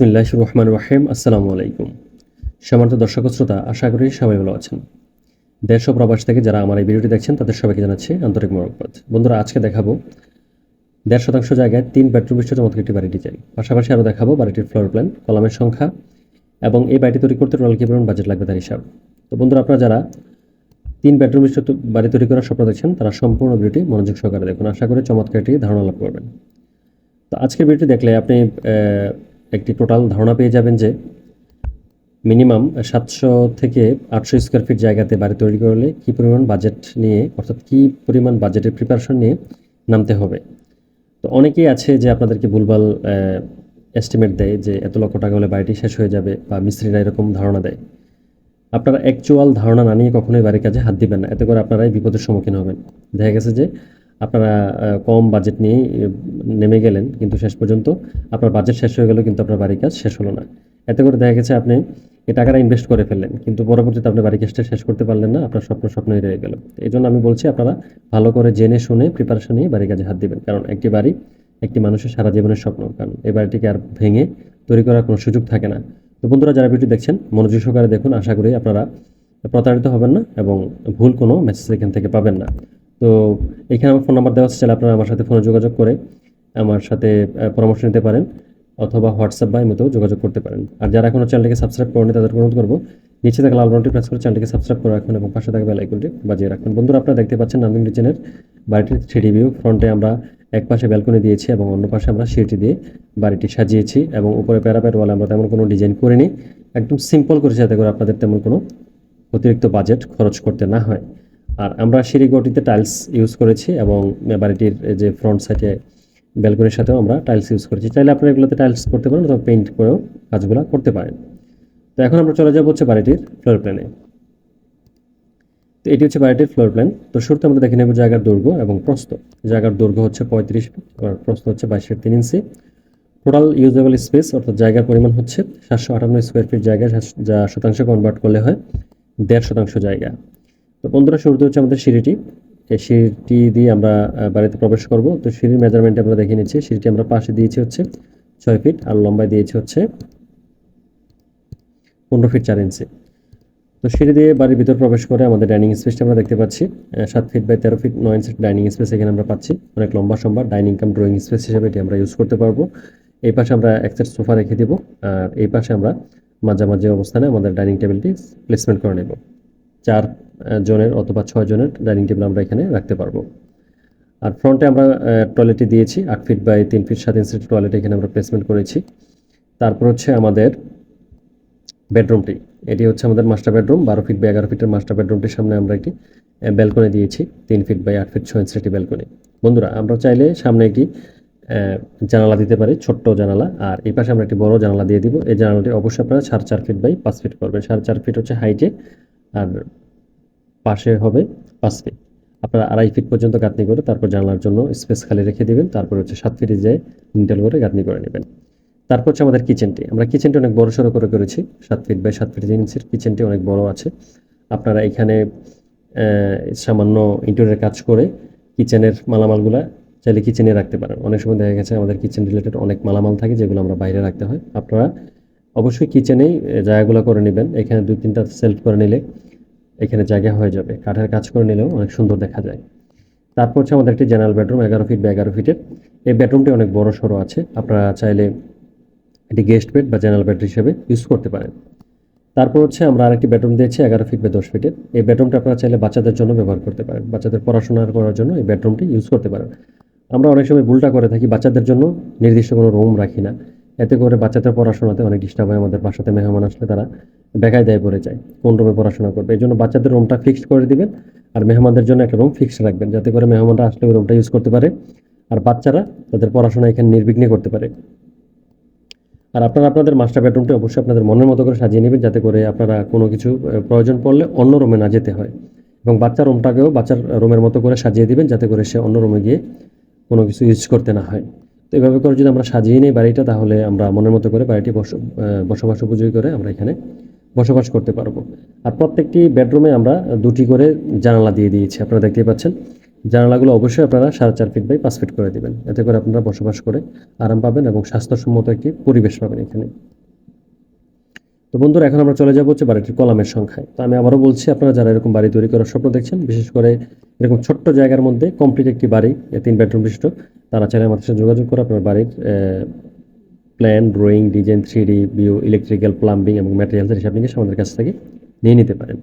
বিসমিল্লাহ রহমান রাহিম, আসসালামু আলাইকুম। সমান্ত দর্শক শ্রোতা, আশা করি সবাই ভালো আছেন। দেশ ও প্রবাস থেকে যারা আমার এই ভিডিওটি দেখছেন, তাদের সবাইকে জানাচ্ছি আন্তরিক মোরকবাদ বন্ধুরা, আজকে দেখাবো দেড় শতাংশ জায়গায় তিন বেডরুম বিশিষ্ট চমৎকার একটি বাড়ি ডিজাইন পাশাপাশি আরও দেখাবো বাড়িটির ফ্লোর প্ল্যান কলামের সংখ্যা এবং এই বাড়িটি তৈরি করতে টোটাল কী পরিমাণ বাজেট লাগবে তার হিসাব। তো বন্ধুরা, আপনারা যারা তিন বেডরুম বিশিষ্ট বাড়ি তৈরি করার স্বপ্ন দেখছেন, তারা সম্পূর্ণ ভিডিওটি মনোযোগ সহকারে দেখুন। আশা করি চমৎকার একটি ধারণা লাভ করবেন। তো আজকের ভিডিওটি দেখলে আপনি একটি টোটাল ধারণা পেয়ে যাবেন যে মিনিমাম সাতশো থেকে আটশো স্কোয়ার ফিট জায়গাতে বাড়ি তৈরি করলে কী পরিমাণ বাজেট নিয়ে, অর্থাৎ কী পরিমাণ বাজেটের প্রিপারেশন নিয়ে নামতে হবে। তো অনেকেই আছে যে আপনাদেরকে ভুলভাল এস্টিমেট দেয় যে এত লক্ষ টাকা হলে বাড়িটি শেষ হয়ে যাবে বা মিস্ত্রিরা এরকম ধারণা দেয়। আপনারা অ্যাকচুয়াল ধারণা না নিয়ে কখনোই বাড়ির কাজে হাত দিবেন না। এতে করে আপনারাই বিপদের সম্মুখীন হবেন। দেখা গেছে যে আপনারা কম বাজেট নিয়ে নেমে গেলেন কিন্তু শেষ পর্যন্ত। আপনার বাজেট শেষ হয়ে গেল কিন্তু আপনার বাড়ির কাজ শেষ হলো না। এতে করে দেখা গেছে আপনি এই টাকাটা ইনভেস্ট করে ফেললেন, কিন্তু পরবর্তীতে আপনি বাড়ি কাজটা শেষ করতে পারলেন না, আপনার স্বপ্ন স্বপ্নই রয়ে গেল। এই জন্য আমি বলছি, আপনারা ভালো করে জেনে শুনে প্রিপারেশন নিয়ে বাড়ির কাজে হাত দিবেন। কারণ একটি বাড়ি একটি মানুষের সারা জীবনের স্বপ্ন, কারণ এই বাড়িটিকে আর ভেঙে তৈরি করার কোনো সুযোগ থাকে না। তো বন্ধুরা, যারা ভিডিও দেখছেন, মনোযোগ সহকারে দেখুন। আশা করি আপনারা প্রতারিত হবেন না এবং ভুল কোনো মেসেজ এখান থেকে পাবেন না। তো এখানে আমার ফোন নাম্বার দেওয়া চাইলে আপনারা আমার সাথে ফোনে যোগাযোগ করে আমার সাথে পরামর্শ নিতে পারেন অথবা হোয়াটসঅ্যাপ বা এমনিতেও যোগাযোগ করতে পারেন। আর যারা এখনও চ্যানেলটিকে সাবস্ক্রাইব করেনি তাদের অনুরোধ করব, নিচে থাকা লাল বাটনটি প্রেস করে চ্যানেলটিকে সাবস্ক্রাইব করে রাখুন এবং পাশে থাকা বেল আইকনটি বাজিয়ে রাখুন। বন্ধুরা, আপনারা দেখতে পাচ্ছেন নামিং কিচেনের বাড়িটির থ্রি ভিউ ফ্রন্টে আমরা এক পাশে ব্যালকনি দিয়েছি এবং অন্য পাশে আমরা সিঁড়ি দিয়ে বাড়িটি সাজিয়েছি এবং উপরে প্যারাপেট ওয়ালে আমরা তেমন কোনো ডিজাইন করিনি। একদম সিম্পল করেছি যাতে করে আপনাদের তেমন কোনো অতিরিক্ত বাজেট খরচ করতে না হয়। আর আমরা সিঁড়ি গটিতে টাইলস ইউজ করেছি এবং বাড়িটির যে ফ্রন্ট সাইডে ব্যালকনির সাথেও আমরা টাইলস ইউজ করেছি। চাইলে আপনারা এগুলোতে টাইলস করতে পারেন অথবা পেইন্ট করেও কাজগুলো করতে পারেন। তো এখন আমরা চলে যাব হচ্ছে বাড়িটির ফ্লোর প্ল্যানে তো এটি হচ্ছে বাড়িটির ফ্লোর প্ল্যান তো শুরুতে আমরা দেখে নেব জায়গার দৈর্ঘ্য এবং প্রস্ত জায়গার দৈর্ঘ্য হচ্ছে পঁয়ত্রিশ ফিট আর প্রস্থ হচ্ছে বাইশ ফিট তিন ইঞ্চি। টোটাল ইউজেবল স্পেস অর্থাৎ জায়গার পরিমাণ হচ্ছে সাতশো আটান্ন স্কোয়ার ফিট জায়গা, যা শতাংশ কনভার্ট করলে হয় দেড় শতাংশ জায়গা। তো বন্ধুরা, শুরুতে হচ্ছে আমাদের সিঁড়িটি। এই সিঁড়িটি দিয়ে আমরা বাড়িতে প্রবেশ করব। তো সিঁড়ির মেজারমেন্ট আমরা দেখে নিচ্ছি। সিঁড়িটি আমরা পাশে দিয়েছি হচ্ছে ছয় ফিট আর লম্বায় দিয়েছি হচ্ছে পনেরো ফিট চার ইঞ্চি। তো সিঁড়ি দিয়ে বাড়ির ভিতর প্রবেশ করে আমাদের ডাইনিং স্পেসটা আমরা দেখতে পাচ্ছি। সাত ফিট বাই তেরো ফিট নয় ইঞ্চি ডাইনিং স্পেস এখানে আমরা পাচ্ছি। অনেক লম্বা সম্বা ডাইনিং কাম ড্রয়িং স্পেস হিসেবে এটি আমরা ইউজ করতে পারব। এই পাশে আমরা এক সেট সোফা রেখে দিব। আর এই পাশে আমরা মাঝামাঝি অবস্থানে আমাদের ডাইনিং টেবিলটি প্লেসমেন্ট করে নেব। চার জনের অথবা ছয় জনের ডাইনিং টেবিল আমরা এখানে রাখতে পারব। আর ফ্রন্টে আমরা টয়লেটটি দিয়েছি, আট ফিট বাই তিন ফিট সাত ইঞ্চি টয়লেট এখানে আমরা প্লেসমেন্ট করেছি। তারপর হচ্ছে আমাদের বেডরুমটি, এটি হচ্ছে আমাদের মাস্টার বেডরুম, বারো ফিট বাই এগারো ফিটের মাস্টার বেডরুমটির সামনে আমরা একটি ব্যালকনি দিয়েছি, তিন ফিট বাই আট ফিট ছয় ইঞ্চি একটি ব্যালকনি। বন্ধুরা, আমরা চাইলে সামনে একটি জানালা দিতে পারি, ছোট্ট জানালা, আর এই পাশে আমরা একটি বড় জানালা দিয়ে দিব। এই জানালাটি অবশ্যই আপনারা সাড়ে চার ফিট বাই পাঁচ ফিট করবেন। সাড়ে চার ফিট হচ্ছে হাইটে আর পাশে হবে পাঁচ ফিট আপনারা আড়াই ফিট পর্যন্ত গাঁথনি করে তারপর জানলার জন্য স্পেস খালি রেখে দিবেন, তারপর হচ্ছে সাত ফিটে যেয়ে লিন্টেল করে গাঁথনি করে নেবেন। তারপর হচ্ছে আমাদের কিচেনটি আমরা কিচেনটি অনেক বড় সড়ো করে করেছি, সাত ফিট বাই সাত ফিট ইঞ্চির কিচেনটি অনেক বড় আছে। আপনারা এখানে সামান্য ইন্টেরিয়র কাজ করে কিচেনের মালামালগুলা চাইলে কিচেনে রাখতে পারেন। অনেক সময় দেখা গেছে আমাদের কিচেন রিলেটেড অনেক মালামাল থাকে যেগুলো আমরা বাইরে রাখতে হয়। আপনারা অবশ্যই কিচেনেই জায়গাগুলো করে নেবেন। এখানে দুই তিনটা সেলফ করে নিলে এখানে জায়গা হয়ে যাবে। কাঠের কাজ করে নিলেও অনেক সুন্দর দেখা যায়। তারপর হচ্ছে আমাদের একটি জেনারেল বেডরুম এগারো ফিট বা এগারো ফিটের এই বেডরুমটি অনেক বড় সড়ো আছে। আপনারা চাইলে এটি গেস্ট বেড বা জেনারেল বেড হিসেবে ইউজ করতে পারেন। তারপর হচ্ছে আমরা আরেকটি বেডরুম দিয়েছি, এগারো ফিট বা দশ ফিটের এই বেডরুমটা আপনারা চাইলে বাচ্চাদের জন্য ব্যবহার করতে পারেন। বাচ্চাদের পড়াশোনা করার জন্য এই বেডরুমটি ইউজ করতে পারেন। আমরা অনেক সময় ভুলটা করে থাকি, বাচ্চাদের জন্য নির্দিষ্ট কোনো রুম রাখি না। এতে করে বাচ্চাদের পড়াশোনাতে অনেক ডিস্টার্ব হয়, আমাদের বাসাতে মেহমান আসলে তারা বেকায় দায় পড়ে যায়, কোন রুমে পড়াশোনা করবে। এই জন্য বাচ্চাদের রুমটা ফিক্সড করে দিবেন আর মেহমানদের জন্য একটা রুম ফিক্সড রাখবেন, যাতে করে মেহমানরা আসলে ওই রুমটা ইউজ করতে পারে আর বাচ্চারা তাদের পড়াশোনা এখানে নির্বিঘ্নে করতে পারে। আর আপনারা আপনাদের মাস্টার বেডরুমটি অবশ্যই আপনাদের মনের মতো করে সাজিয়ে নেবেন, যাতে করে আপনারা কোনো কিছু প্রয়োজন পড়লে অন্য রুমে না যেতে হয়। এবং বাচ্চার রুমটাকেও বাচ্চার রুমের মতো করে সাজিয়ে দিবেন, যাতে করে সে অন্য রুমে গিয়ে কোনো কিছু ইউজ করতে না হয়। তো এভাবে করে যদি আমরা সাজিয়ে নিই বাড়িটা, তাহলে আমরা মনের মতো করে বাড়িটি বস বসবাস উপযোগী করে আমরা এখানে বসবাস করতে পারব। আর প্রত্যেকটি বেডরুমে আমরা দুটি করে জানালা দিয়ে দিয়েছি, আপনারা দেখতেই পাচ্ছেন। জানালাগুলো অবশ্যই আপনারা সাড়ে চার ফিট বাই পাঁচ ফিট করে দেবেন। এতে করে আপনারা বসবাস করে আরাম পাবেন এবং স্বাস্থ্যসম্মত একটি পরিবেশ পাবেন এখানে। তো বন্ধুরা, এখন আমরা চলে যাব হচ্ছে বাড়িটির কলামের সংখ্যায়। তো আমি আবারও বলছি, আপনারা যারা এরকম বাড়ি তৈরি করার স্বপ্ন দেখছেন, বিশেষ করে এরকম ছোট্ট জায়গার মধ্যে কমপ্লিট একটি বাড়ি তিন বেডরুম বিশিষ্ট, তারা চাইলে আমাদের সাথে যোগাযোগ করে আপনার বাড়ির plan drawing design three D bio electrical plumbing এবং ম্যাটেরিয়ালসের হিসাব নিকেশ আমাদের কাছ থেকে নিয়ে নিতে পারেন।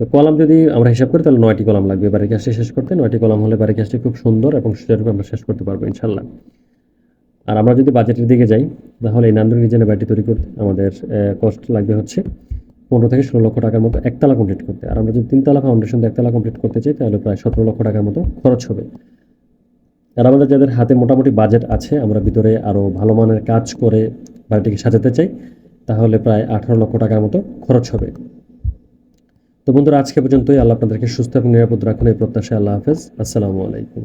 তো কলাম যদি আমরা হিসাব করি, তাহলে নয়টি কলাম লাগবে বাড়ির কাজটি শেষ করতে। নয়টি কলাম হলে বাড়ির কাজটি খুব সুন্দর এবং সুচারুরূপে আমরা শেষ করতে পারব ইনশাল্লাহ আর আমরা যদি বাজেটের দিকে যাই, তাহলে এই নান্দনিক ডিজাইনের বাড়িটি তৈরি করতে আমাদের কস্ট লাগবে হচ্ছে পনেরো থেকে ষোলো লক্ষ টাকার মতো একতলা কমপ্লিট করতে। আর আমরা যদি তিনতলা ফাউন্ডেশন একতলা কমপ্লিট করতে চাই, তাহলে প্রায় সতেরো লক্ষ টাকার মতো খরচ হবে। আর আমাদের যাদের হাতে মোটামুটি বাজেট আছে, আমরা ভিতরে আরও ভালো মানের কাজ করে বাড়িটিকে সাজাতে চাই, তাহলে প্রায় আঠারো লক্ষ টাকার মতো খরচ হবে। তো বন্ধুরা, আজকে পর্যন্তই। আল্লাহ আপনাদেরকে সুস্থ এবং নিরাপদ রাখুন। এই প্রত্যাশায় আল্লাহ হাফেজ। আসসালামু আলাইকুম।